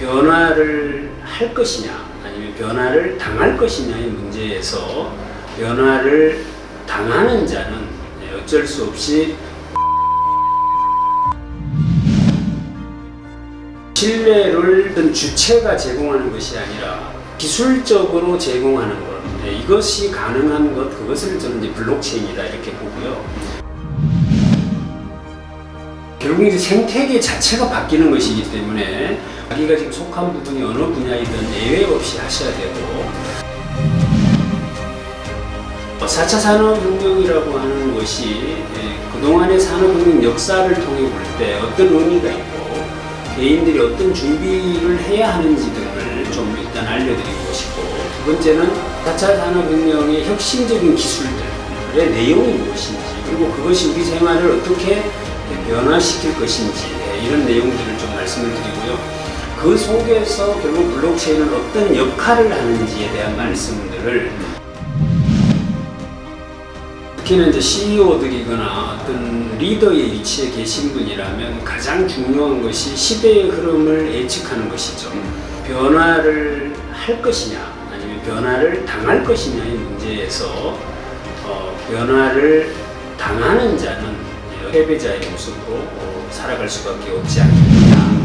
변화를 할 것이냐 아니면 변화를 당할 것이냐의 문제에서 변화를 당하는 자는 네, 어쩔 수 없이 신뢰를 주체가 제공하는 것이 아니라 기술적으로 제공하는 것 네, 이것이 가능한 것 그것을 저는 이제 블록체인이다 이렇게 보고요. 결국 이제 생태계 자체가 바뀌는 것이기 때문에 자기가 지금 속한 부분이 어느 분야이든 예외 없이 하셔야 되고. 4차 산업혁명이라고 하는 것이 예, 그동안의 산업혁명 역사를 통해 볼 때 어떤 의미가 있고 개인들이 어떤 준비를 해야 하는지 등을 좀 일단 알려드리고 싶고. 두 번째는 4차 산업혁명의 혁신적인 기술들의 내용이 무엇인지 그리고 그것이 우리 생활을 어떻게 변화시킬 것인지 예, 이런 내용들을 좀 말씀을 드리고요. 그 속에서 결국 블록체인은 어떤 역할을 하는지에 대한 말씀들을 특히나 이제 CEO들이거나 어떤 리더의 위치에 계신 분이라면 가장 중요한 것이 시대의 흐름을 예측하는 것이죠. 변화를 할 것이냐 아니면 변화를 당할 것이냐의 문제에서 어, 변화를 당하는 자는 패배자의 모습으로 어, 살아갈 수밖에 없지 때문에